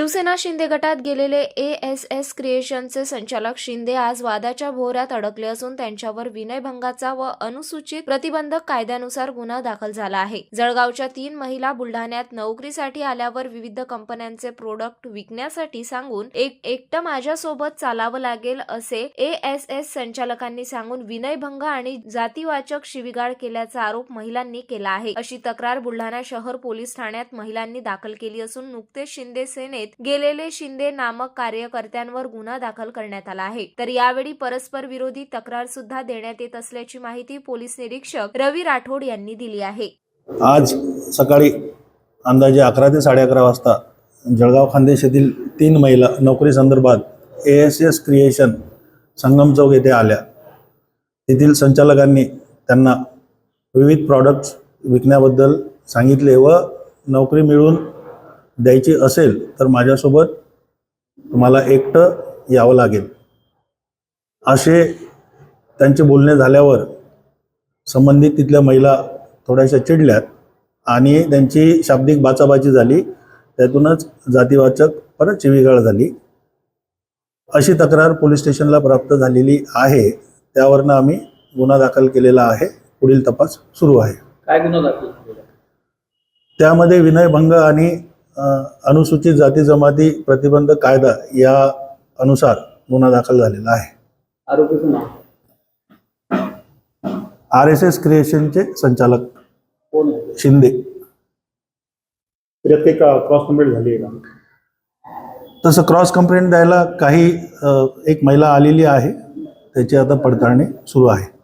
शिवसेना शिंदे गटात गेलेले ए S S क्रिएशनचे संचालक शिंदे आज वादाच्या भोवऱ्यात अडकले असून त्यांच्यावर विनयभंगाचा व अनुसूचित प्रतिबंधक कायद्यानुसार गुन्हा दाखल झाला आहे. जळगावच्या तीन महिला बुलढाण्यात नोकरीसाठी आल्यावर विविध कंपन्यांचे प्रोडक्ट विकण्यासाठी सांगून एक एकटं माझ्यासोबत चालावं लागेल असे ए एस एस संचालकांनी सांगून विनयभंग आणि जातीवाचक शिविगाळ केल्याचा आरोप महिलांनी केला आहे. अशी तक्रार बुलढाणा शहर पोलीस ठाण्यात महिलांनी दाखल केली असून नुकतेच शिंदे सेनेत गेलेले शिंदे नामक कार्यकर्त्यांवर गुन्हा दाखल करण्यात आला आहे. तर यावेळी परस्पर विरोधी तक्रार सुद्धा देण्यात येत असल्याची माहिती पोलीस निरीक्षक रवी राठोड यांनी दिली आहे. आज सकाळी अंदाजे अकरा ते साडे अकरा वाजता जळगाव खानदेश येथील तीन महिला नोकरी संदर्भात A S S creation Sangam Chowk येथे आल्या. तेथील संचालकांनी त्यांना विविध प्रॉडक्ट्स विकण्याबद्दल सांगितले व नोकरी मिळून द्यायची असेल तर माझ्यासोबत तुम्हाला एकटं यावं लागेल. असे त्यांचे बोलणे झाल्यावर संबंधित तिथल्या महिला थोड्याशा चिडल्यात आणि त्यांची शाब्दिक बाचाबाची झाली. त्यातूनच जातीवाचक परत शिवीगाळ झाली. अशी तक्रार पोलीस स्टेशनला प्राप्त झालेली आहे. त्यावरनं आम्ही गुन्हा दाखल केलेला आहे. पुढील तपास सुरू आहे. काय गुन्हा दाखल? त्यामध्ये विनयभंग आणि अनुसूचित जाती जमाती प्रतिबंध कायदा या अनुसार गुन्हा दाखल झालेला आहे. आरोपीचं नाव आर एस एस क्रिएशनचे संचालक कोण आहे शिंदे. त्याच्यात काही क्रॉस कंप्लीट झाली आहे का? तसं क्रॉस कंप्लेंट द्यायला काही अ, एक महिला आलेली आहे. त्याची आता पडताळणी सुरू आहे.